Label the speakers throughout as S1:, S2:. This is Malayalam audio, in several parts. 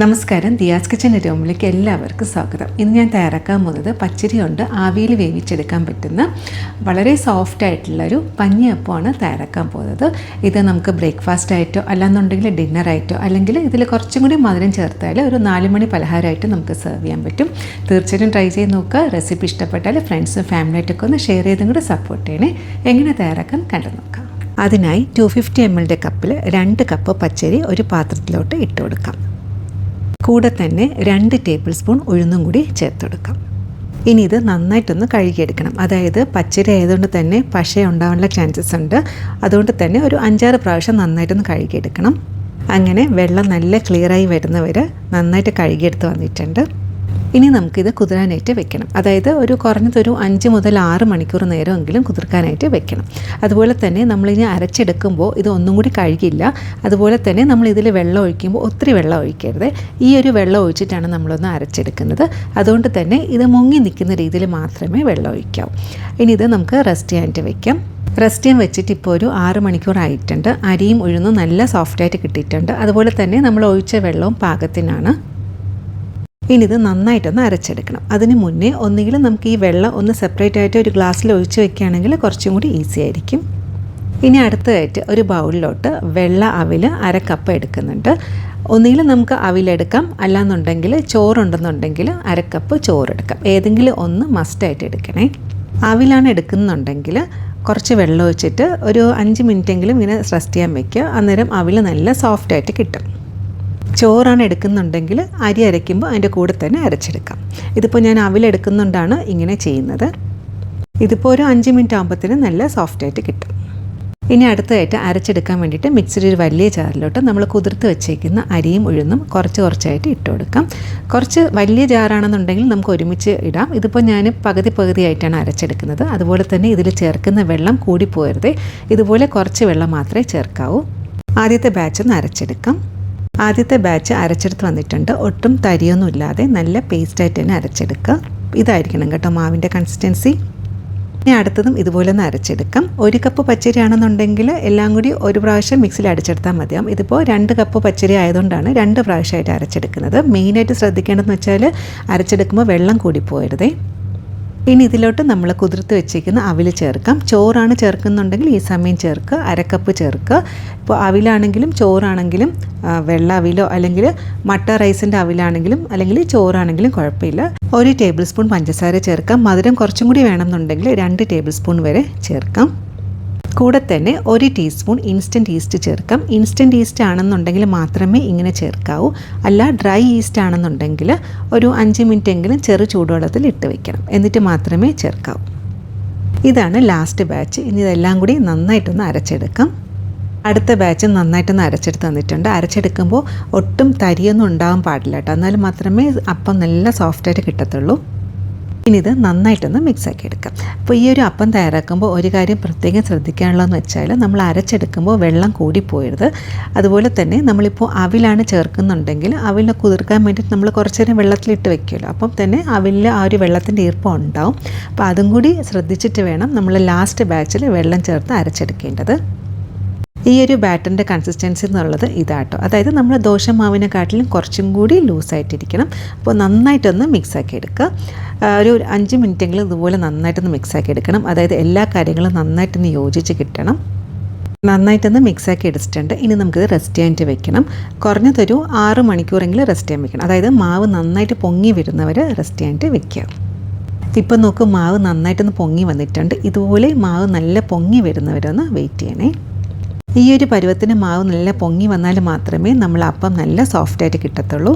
S1: നമസ്കാരം. ദിയാസ് കിച്ചന്റെ റൂമിലേക്ക് എല്ലാവർക്കും സ്വാഗതം. ഇന്ന് ഞാൻ തയ്യാറാക്കാൻ പോകുന്നത് പച്ചരി കൊണ്ട് ആവിയിൽ വേവിച്ചെടുക്കാൻ പറ്റുന്ന വളരെ സോഫ്റ്റ് ആയിട്ടുള്ളൊരു പഞ്ഞിയപ്പമാണ് തയ്യാറാക്കാൻ പോകുന്നത്. ഇത് നമുക്ക് ബ്രേക്ക്ഫാസ്റ്റ് ആയിട്ടോ അല്ലാന്നുണ്ടെങ്കിൽ ഡിന്നറായിട്ടോ അല്ലെങ്കിൽ ഇതിൽ കുറച്ചും കൂടി മധുരം ചേർത്താൽ ഒരു നാല് മണി പലഹാരമായിട്ട് നമുക്ക് സെർവ് ചെയ്യാൻ പറ്റും. തീർച്ചയായിട്ടും ട്രൈ ചെയ്ത് നോക്കുക. റെസിപ്പി ഇഷ്ടപ്പെട്ടാൽ ഫ്രണ്ട്സും ഫാമിലിയായിട്ടൊക്കെ ഒന്ന് ഷെയർ ചെയ്തും കൂടി സപ്പോർട്ട് ചെയ്യണേ. എങ്ങനെ തയ്യാറാക്കാൻ കണ്ടു നോക്കാം. അതിനായി ടു ഫിഫ്റ്റി എം എല്ലിന്റെ കപ്പിൽ രണ്ട് കപ്പ് പച്ചരി ഒരു പാത്രത്തിലോട്ട് ഇട്ട് കൊടുക്കാം കൂടെ തന്നെ രണ്ട് ടേബിൾ സ്പൂൺ ഉഴുന്നും കൂടി ചേർത്തെടുക്കാം. ഇനി ഇത് നന്നായിട്ടൊന്ന് കഴുകിയെടുക്കണം. അതായത് പച്ചരി ആയതുകൊണ്ട് തന്നെ പശ ഉണ്ടാവാനുള്ള ചാൻസസ് ഉണ്ട്. അതുകൊണ്ട് തന്നെ ഒരു അഞ്ചാറ് പ്രാവശ്യം നന്നായിട്ടൊന്ന് കഴുകിയെടുക്കണം. അങ്ങനെ വെള്ളം നല്ല ക്ലിയറായി വരുന്നവർ നന്നായിട്ട് കഴുകിയെടുത്ത് വന്നിട്ടുണ്ട്. ഇനി നമുക്കിത് കുതിരാനായിട്ട് വെക്കണം. അതായത് ഒരു കുറഞ്ഞതൊരു അഞ്ച് മുതൽ ആറ് മണിക്കൂർ നേരമെങ്കിലും കുതിർക്കാനായിട്ട് വെക്കണം. അതുപോലെ തന്നെ നമ്മളിനി അരച്ചെടുക്കുമ്പോൾ ഇത് ഒന്നും കൂടി കഴുകില്ല. അതുപോലെ തന്നെ നമ്മൾ ഇതിൽ വെള്ളം ഒഴിക്കുമ്പോൾ ഒത്തിരി വെള്ളം ഒഴിക്കരുത്. ഈ ഒരു വെള്ളം ഒഴിച്ചിട്ടാണ് നമ്മളൊന്ന് അരച്ചെടുക്കുന്നത്. അതുകൊണ്ട് തന്നെ ഇത് മുങ്ങി നിൽക്കുന്ന രീതിയിൽ മാത്രമേ വെള്ളം ഒഴിക്കാവൂ. ഇനി ഇത് നമുക്ക് റെസ്റ്റ് ചെയ്യാനായിട്ട് വെക്കാം. റെസ്റ്റ് ചെയ്യാൻ വെച്ചിട്ട് ഇപ്പോൾ ഒരു ആറ് മണിക്കൂർ ആയിട്ടുണ്ട്. അരിയും ഉഴുന്നും നല്ല സോഫ്റ്റായിട്ട് കിട്ടിയിട്ടുണ്ട്. അതുപോലെ തന്നെ നമ്മൾ ഒഴിച്ച വെള്ളവും പാകത്തിനാണ്. ഇനി ഇത് നന്നായിട്ടൊന്ന് അരച്ചെടുക്കണം. അതിന് മുന്നേ ഒന്നുകിൽ നമുക്ക് ഈ വെള്ളം ഒന്ന് സെപ്പറേറ്റ് ആയിട്ട് ഒരു ഗ്ലാസ്സിൽ ഒഴിച്ച് വെക്കുകയാണെങ്കിൽ കുറച്ചും കൂടി ഈസി ആയിരിക്കും. ഇനി അടുത്തതായിട്ട് ഒരു ബൗളിലോട്ട് വെള്ള അവിൽ അര കപ്പ് എടുക്കുന്നുണ്ട്. ഒന്നുകിൽ നമുക്ക് അവിലെടുക്കാം അല്ലാന്നുണ്ടെങ്കിൽ ചോറുണ്ടെന്നുണ്ടെങ്കിൽ അര കപ്പ് ചോറെടുക്കാം. ഏതെങ്കിലും ഒന്ന് മസ്റ്റായിട്ട് എടുക്കണേ. അവിലാണ് എടുക്കുന്നുണ്ടെങ്കിൽ കുറച്ച് വെള്ളം ഒഴിച്ചിട്ട് ഒരു അഞ്ച് മിനിറ്റെങ്കിലും ഇങ്ങനെ റെസ്റ്റ് ചെയ്യാൻ വെക്കുക. അന്നേരം അവിൽ നല്ല സോഫ്റ്റായിട്ട് കിട്ടും. ചോറാണ് എടുക്കുന്നുണ്ടെങ്കിൽ അരി അരയ്ക്കുമ്പോൾ അതിന്റെ കൂടെ തന്നെ അരച്ചെടുക്കാം. ഇതിപ്പോൾ ഞാൻ അവിലെടുക്കുന്നുണ്ടാണ് ഇങ്ങനെ ചെയ്യുന്നത്. ഇതിപ്പോൾ ഒരു അഞ്ച് മിനിറ്റ് ആകുമ്പോഴത്തേന് നല്ല സോഫ്റ്റായിട്ട് കിട്ടും. ഇനി അടുത്തതായിട്ട് അരച്ചെടുക്കാൻ വേണ്ടിയിട്ട് മിക്സിയുടെ ഒരു വലിയ ജാറിലോട്ട് നമ്മൾ കുതിർത്ത് വെച്ചേക്കുന്ന അരിയും ഉഴുന്നും കുറച്ച് കുറച്ചായിട്ട് ഇട്ട് കൊടുക്കാം. കുറച്ച് വലിയ ജാറാണെന്നുണ്ടെങ്കിൽ നമുക്ക് ഒരുമിച്ച് ഇടാം. ഇതിപ്പോൾ ഞാൻ പകുതി പകുതിയായിട്ടാണ് അരച്ചെടുക്കുന്നത്. അതുപോലെ തന്നെ ഇതിൽ ചേർക്കുന്ന വെള്ളം കൂടിപ്പോയരുതേ ഇതുപോലെ കുറച്ച് വെള്ളം മാത്രമേ ചേർക്കാവൂ. ആദ്യത്തെ ബാച്ച് ഒന്ന് അരച്ചെടുക്കാം. ആദ്യത്തെ ബാച്ച് അരച്ചെടുത്ത് വന്നിട്ടുണ്ട്. ഒട്ടും തരിയൊന്നും ഇല്ലാതെ നല്ല പേസ്റ്റായിട്ട് തന്നെ അരച്ചെടുക്കുക. ഇതായിരിക്കണം കേട്ടോ മാവിന്റെ കൺസിസ്റ്റൻസി ഇനി അടുത്തതും ഇതുപോലെ ഒന്ന് അരച്ചെടുക്കാം. ഒരു കപ്പ് പച്ചരി ആണെന്നുണ്ടെങ്കിൽ എല്ലാം കൂടി ഒരു പ്രാവശ്യം മിക്സിയിൽ അടിച്ചെടുത്താൽ മതിയാവും. ഇതിപ്പോൾ രണ്ട് കപ്പ് പച്ചരി ആയതുകൊണ്ടാണ് രണ്ട് പ്രാവശ്യമായിട്ട് അരച്ചെടുക്കുന്നത്. മെയിനായിട്ട് ശ്രദ്ധിക്കേണ്ടതെന്ന് വെച്ചാൽ അരച്ചെടുക്കുമ്പോൾ വെള്ളം കൂടി പോയരുതേ ഇനി ഇതിലോട്ട് നമ്മൾ കുതിർത്ത് വെച്ചിരിക്കുന്ന അവിൽ ചേർക്കാം. ചോറാണ് ചേർക്കുന്നുണ്ടെങ്കിൽ ഈ സമയം ചേർക്കുക. അരക്കപ്പ് ചേർക്കുക. ഇപ്പോൾ അവിലാണെങ്കിലും ചോറാണെങ്കിലും വെള്ള അവിലോ അല്ലെങ്കിൽ മട്ട റൈസിന്റെ അവിലാണെങ്കിലും അല്ലെങ്കിൽ ചോറാണെങ്കിലും കുഴപ്പമില്ല. ഒരു ടേബിൾ സ്പൂൺ പഞ്ചസാര ചേർക്കാം. മധുരം കുറച്ചും കൂടി വേണമെന്നുണ്ടെങ്കിൽ രണ്ട് ടേബിൾ സ്പൂൺ വരെ ചേർക്കാം. കൂടെ തന്നെ ഒരു ടീസ്പൂൺ ഇൻസ്റ്റന്റ് ഈസ്റ്റ് ചേർക്കാം. ഇൻസ്റ്റന്റ് ഈസ്റ്റ് ആണെന്നുണ്ടെങ്കിൽ മാത്രമേ ഇങ്ങനെ ചേർക്കാവൂ. അല്ല ഡ്രൈ ഈസ്റ്റ് ആണെന്നുണ്ടെങ്കിൽ ഒരു അഞ്ച് മിനിറ്റ് എങ്കിലും ചെറു ചൂടുവെള്ളത്തിൽ ഇട്ട് വെക്കണം. എന്നിട്ട് മാത്രമേ ചേർക്കാവൂ. ഇതാണ് ലാസ്റ്റ് ബാച്ച് ഇനി ഇതെല്ലാം കൂടി നന്നായിട്ടൊന്ന് അരച്ചെടുക്കാം. അടുത്ത ബാച്ച് നന്നായിട്ടൊന്ന് അരച്ചെടുത്ത് തന്നിട്ടുണ്ട്. അരച്ചെടുക്കുമ്പോൾ ഒട്ടും തരിയൊന്നും ഉണ്ടാകാൻ പാടില്ല കേട്ടോ. എന്നാൽ മാത്രമേ അപ്പം നല്ല സോഫ്റ്റായിട്ട് കിട്ടത്തുള്ളൂ. ഇനി ഇത് നന്നായിട്ടൊന്ന് മിക്സാക്കി എടുക്കാം അപ്പോൾ ഈ ഒരു അപ്പം തയ്യാറാക്കുമ്പോൾ ഒരു കാര്യം പ്രത്യേകം ശ്രദ്ധിക്കാനുള്ളതെന്ന് വെച്ചാൽ നമ്മൾ അരച്ചെടുക്കുമ്പോൾ വെള്ളം കൂടിപ്പോയരുത് അതുപോലെ തന്നെ നമ്മളിപ്പോൾ അവിലാണ് ചേർക്കുന്നുണ്ടെങ്കിൽ അവിലിനെ കുതിർക്കാൻ വേണ്ടിയിട്ട് നമ്മൾ കുറച്ച് നേരം വെള്ളത്തിലിട്ട് വെക്കുമല്ലോ. അപ്പം തന്നെ അവിലിൽ ആ ഒരു വെള്ളത്തിന്റെ ഈർപ്പം ഉണ്ടാവും. അപ്പോൾ അതും കൂടി ശ്രദ്ധിച്ചിട്ട് വേണം നമ്മൾ ലാസ്റ്റ് ബാച്ചിൽ വെള്ളം ചേർത്ത് അരച്ചെടുക്കേണ്ടത്. ഈ ഒരു ബാറ്ററിന്റെ കൺസിസ്റ്റൻസി എന്നുള്ളത് ഇതാട്ടോ. അതായത് നമ്മൾ ദോശമാവിനെക്കാട്ടിലും കുറച്ചും കൂടി ലൂസായിട്ടിരിക്കണം അപ്പോൾ നന്നായിട്ടൊന്ന് മിക്സാക്കി എടുക്കുക ഒരു അഞ്ച് മിനിറ്റെങ്കിലും ഇതുപോലെ നന്നായിട്ടൊന്ന് മിക്സാക്കി എടുക്കണം. അതായത് എല്ലാ കാര്യങ്ങളും നന്നായിട്ടൊന്ന് യോജിച്ച് കിട്ടണം. നന്നായിട്ടൊന്ന് മിക്സാക്കി എടുത്തിട്ടുണ്ട്. ഇനി നമുക്കിത് റെസ്റ്റ് ചെയ്യാനായിട്ട് വെക്കണം. കുറഞ്ഞതൊരു ആറ് മണിക്കൂറെങ്കിലും റെസ്റ്റ് ചെയ്യാൻ വെക്കണം. അതായത് മാവ് നന്നായിട്ട് പൊങ്ങി വരുന്നവർ റെസ്റ്റ് ചെയ്യാനായിട്ട് വെക്കുക. ഇപ്പം നോക്ക് മാവ് നന്നായിട്ടൊന്ന് പൊങ്ങി വന്നിട്ടുണ്ട്. ഇതുപോലെ മാവ് നല്ല പൊങ്ങി വരുന്നവരൊന്ന് വെയിറ്റ് ചെയ്യണേ. ഈ ഒരു പരുവത്തിന് മാവ് നല്ല പൊങ്ങി വന്നാൽ മാത്രമേ നമ്മൾ അപ്പം നല്ല സോഫ്റ്റായിട്ട് കിട്ടത്തുള്ളൂ.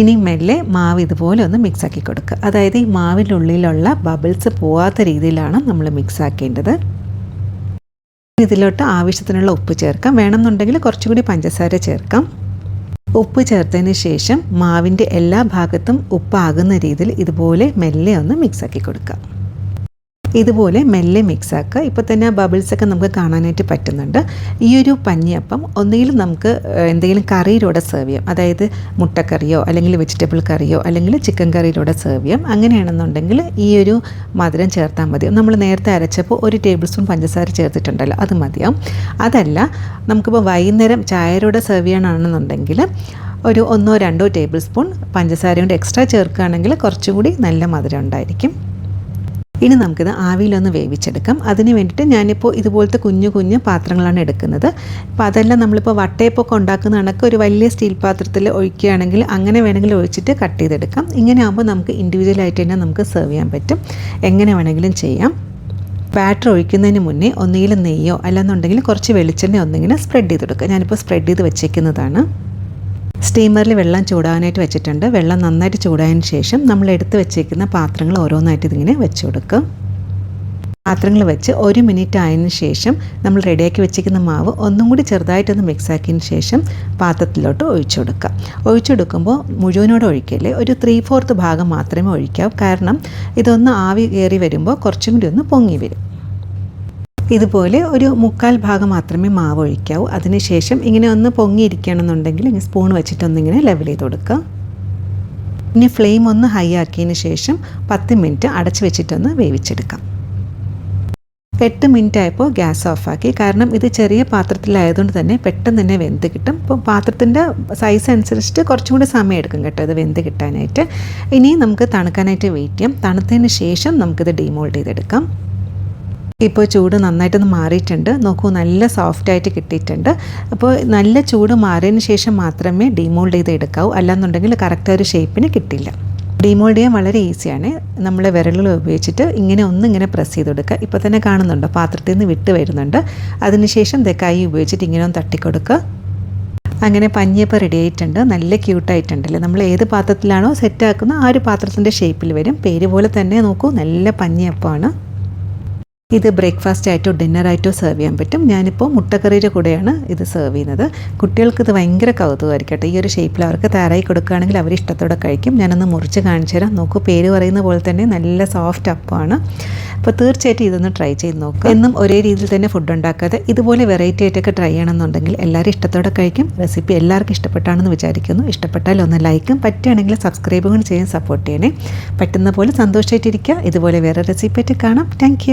S1: ഇനി മെല്ലെ മാവ് ഇതുപോലെ ഒന്ന് മിക്സാക്കി കൊടുക്കുക. അതായത് ഈ മാവിന്റെ ഉള്ളിലുള്ള ബബിൾസ് പോവാത്ത രീതിയിലാണ് നമ്മൾ മിക്സാക്കേണ്ടത് ഇതിലോട്ട് ആവശ്യത്തിനുള്ള ഉപ്പ് ചേർക്കാം. വേണമെന്നുണ്ടെങ്കിൽ കുറച്ചുകൂടി പഞ്ചസാര ചേർക്കാം. ഉപ്പ് ചേർത്തതിന് ശേഷം മാവിന്റെ എല്ലാ ഭാഗത്തും ഉപ്പാകുന്ന രീതിയിൽ ഇതുപോലെ മെല്ലെ ഒന്ന് മിക്സാക്കി കൊടുക്കുക. ഇതുപോലെ മെല്ലെ മിക്സ് ആക്കുക. ഇപ്പോൾ തന്നെ ആ ബബിൾസൊക്കെ നമുക്ക് കാണാനായിട്ട് പറ്റുന്നുണ്ട്. ഈ ഒരു പഞ്ഞിയപ്പം ഒന്നുകിൽ നമുക്ക് എന്തെങ്കിലും കറിയിലൂടെ സെർവ് ചെയ്യാം. അതായത് മുട്ടക്കറിയോ അല്ലെങ്കിൽ വെജിറ്റബിൾ കറിയോ അല്ലെങ്കിൽ ചിക്കൻ കറിയിലൂടെ സെർവ് ചെയ്യാം. അങ്ങനെയാണെന്നുണ്ടെങ്കിൽ ഈ ഒരു മധുരം ചേർത്താൽ മതി. നമ്മൾ നേരത്തെ അരച്ചപ്പോൾ ഒരു ടേബിൾ സ്പൂൺ പഞ്ചസാര ചേർത്തിട്ടുണ്ടല്ലോ അത് മതിയാവും. അതല്ല നമുക്കിപ്പോൾ വൈകുന്നേരം ചായയോടെ സെർവ് ചെയ്യണമെന്നുണ്ടെങ്കിൽ ഒരു ഒന്നോ രണ്ടോ ടേബിൾ സ്പൂൺ പഞ്ചസാര കൊണ്ട് എക്സ്ട്രാ ചേർക്കുകയാണെങ്കിൽ കുറച്ചുകൂടി നല്ല മധുരം ഉണ്ടായിരിക്കും. ഇനി നമുക്കിത് ആവിയിലൊന്ന് വേവിച്ചെടുക്കാം. അതിന് വേണ്ടിയിട്ട് ഞാനിപ്പോൾ ഇതുപോലത്തെ കുഞ്ഞു കുഞ്ഞു പാത്രങ്ങളാണ് എടുക്കുന്നത്. അപ്പോൾ അതെല്ലാം നമ്മളിപ്പോൾ വട്ടയപ്പൊക്കെ ഉണ്ടാക്കുന്ന കണക്ക് ഒരു വലിയ സ്റ്റീൽ പാത്രത്തിൽ ഒഴിക്കുകയാണെങ്കിൽ അങ്ങനെ വേണമെങ്കിൽ ഒഴിച്ചിട്ട് കട്ട് ചെയ്തെടുക്കാം. ഇങ്ങനെ ആകുമ്പോൾ നമുക്ക് ഇൻഡിവിജ്വലായിട്ട് തന്നെ നമുക്ക് സെർവ് ചെയ്യാൻ പറ്റും. എങ്ങനെ വേണമെങ്കിലും ചെയ്യാം. ബാറ്റർ ഒഴിക്കുന്നതിന് മുന്നേ ഒന്നുകിൽ നെയ്യോ അല്ലെന്നുണ്ടെങ്കിൽ കുറച്ച് വെളിച്ചെണ്ണ ഒന്നെങ്കിലും സ്പ്രെഡ് ചെയ്ത് കൊടുക്കുക ഞാനിപ്പോൾ സ്പ്രെഡ് ചെയ്ത് വെച്ചേക്കുന്നതാണ്. സ്റ്റീമറിൽ വെള്ളം ചൂടാനായിട്ട് വെച്ചിട്ടുണ്ട്. വെള്ളം നന്നായിട്ട് ചൂടായതിന് ശേഷം നമ്മൾ എടുത്ത് വെച്ചേക്കുന്ന പാത്രങ്ങൾ ഓരോന്നായിട്ട് ഇതിങ്ങനെ വെച്ച് കൊടുക്കും. പാത്രങ്ങൾ വെച്ച് ഒരു മിനിറ്റ് ആയതിനു ശേഷം നമ്മൾ റെഡിയാക്കി വെച്ചിരിക്കുന്ന മാവ് ഒന്നും കൂടി ചെറുതായിട്ടൊന്ന് മിക്സാക്കിയതിന് ശേഷം പാത്രത്തിലോട്ട് ഒഴിച്ചു കൊടുക്കുക. ഒഴിച്ചെടുക്കുമ്പോൾ മുഴുവനോട് ഒഴിക്കല്ലേ? ഒരു ത്രീ ഫോർത്ത് ഭാഗം മാത്രമേ ഒഴിക്കാവൂ. കാരണം ഇതൊന്ന് ആവി കയറി വരുമ്പോൾ കുറച്ചും കൂടി ഒന്ന് പൊങ്ങി വരും. ഇതുപോലെ ഒരു മുക്കാൽ ഭാഗം മാത്രമേ മാവ് ഒഴിക്കാവൂ. അതിനുശേഷം ഇങ്ങനെ ഒന്ന് പൊങ്ങിയിരിക്കണമെന്നുണ്ടെങ്കിൽ ഇങ്ങനെ സ്പൂൺ വെച്ചിട്ടൊന്നിങ്ങനെ ലെവൽ ചെയ്ത് കൊടുക്കുക. ഇനി ഫ്ലെയിം ഒന്ന് ഹൈ ആക്കിയതിന് ശേഷം പത്ത് മിനിറ്റ് അടച്ചു വെച്ചിട്ടൊന്ന് വേവിച്ചെടുക്കാം. എട്ട് മിനിറ്റ് ആയപ്പോൾ ഗ്യാസ് ഓഫാക്കി കാരണം ഇത് ചെറിയ പാത്രത്തിലായതുകൊണ്ട് തന്നെ പെട്ടെന്ന് തന്നെ വെന്ത് കിട്ടും. ഇപ്പോൾ പാത്രത്തിന്റെ സൈസ് അനുസരിച്ചിട്ട് കുറച്ചും കൂടി സമയം എടുക്കും കേട്ടോ ഇത് വെന്ത് കിട്ടാനായിട്ട്. ഇനി നമുക്ക് തണുക്കാനായിട്ട് വെയിറ്റ് ചെയ്യാം. തണുത്തതിന് ശേഷം നമുക്കിത് ഡീമോൾഡ് ചെയ്തെടുക്കാം. ഇപ്പോൾ ചൂട് നന്നായിട്ടൊന്ന് മാറിയിട്ടുണ്ട്. നോക്കൂ നല്ല സോഫ്റ്റ് ആയിട്ട് കിട്ടിയിട്ടുണ്ട്. അപ്പോൾ നല്ല ചൂട് മാറിയതിന് ശേഷം മാത്രമേ ഡിമോൾഡ് ചെയ്ത് എടുക്കാവൂ. അല്ലാന്നുണ്ടെങ്കിൽ കറക്റ്റ് ഒരു ഷേപ്പിന് കിട്ടില്ല. ഡിമോൾഡ് ചെയ്യാൻ വളരെ ഈസിയാണ് നമ്മൾ വിരലുകൾ ഉപയോഗിച്ചിട്ട് ഇങ്ങനെ ഒന്നിങ്ങനെ പ്രസ് ചെയ്ത് കൊടുക്കുക ഇപ്പോൾ തന്നെ കാണുന്നുണ്ടോ? പാത്രത്തിൽ നിന്ന് വിട്ട് വരുന്നുണ്ട്. അതിനുശേഷം കൈ ഉപയോഗിച്ചിട്ട് ഇങ്ങനെ ഒന്ന് തട്ടിക്കൊടുക്കുക. അങ്ങനെ പഞ്ഞിയപ്പം റെഡി ആയിട്ടുണ്ട്. നല്ല ക്യൂട്ടായിട്ടുണ്ടല്ലേ നമ്മൾ ഏത് പാത്രത്തിലാണോ സെറ്റാക്കുന്ന ആ ഒരു പാത്രത്തിന്റെ ഷേപ്പിൽ വരും. പേര് പോലെ തന്നെ നോക്കൂ നല്ല പഞ്ഞിയപ്പമാണ്. ഇത് ബ്രേക്ക്ഫാസ്റ്റ് ആയിട്ടോ ഡിന്നറായിട്ടോ സെർവ് ചെയ്യാൻ പറ്റും. ഞാനിപ്പോൾ മുട്ടക്കറിയുടെ കൂടെയാണ് ഇത് സെർവ് ചെയ്യുന്നത്. കുട്ടികൾക്ക് ഇത് ഭയങ്കര കൗതുകമായിരിക്കട്ടെ ഈ ഒരു ഷേപ്പിൽ അവർക്ക് തയ്യാറായി കൊടുക്കുകയാണെങ്കിൽ അവർ ഇഷ്ടത്തോടെ കഴിക്കും. ഞാനൊന്ന് മുറിച്ച് കാണിച്ചു തരാം. നോക്കൂ പേര് പറയുന്ന പോലെ തന്നെ നല്ല സോഫ്റ്റ് അപ്പമാണ് അപ്പോൾ തീർച്ചയായിട്ടും ഇതൊന്ന് ട്രൈ ചെയ്ത് നോക്കുക. എന്നും ഒരേ രീതിയിൽ തന്നെ ഫുഡ് ഉണ്ടാക്കാതെ ഇതുപോലെ വെറൈറ്റി ആയിട്ടൊക്കെ ട്രൈ ചെയ്യണമെന്നുണ്ടെങ്കിൽ എല്ലാവരും ഇഷ്ടത്തോടെ കഴിക്കും. റെസിപ്പി എല്ലാവർക്കും ഇഷ്ടപ്പെട്ടാണെന്ന് വിചാരിക്കുന്നു. ഇഷ്ടപ്പെട്ടാൽ ഒന്ന് ലൈക്കും പറ്റുകയാണെങ്കിൽ സബ്സ്ക്രൈബ് കൂടി ചെയ്യാൻ സപ്പോർട്ട് ചെയ്യണേ. പറ്റുന്ന പോലെ സന്തോഷമായിട്ടിരിക്കുക ഇതുപോലെ വേറെ റെസിപ്പി ആയിട്ട് കാണാം. താങ്ക്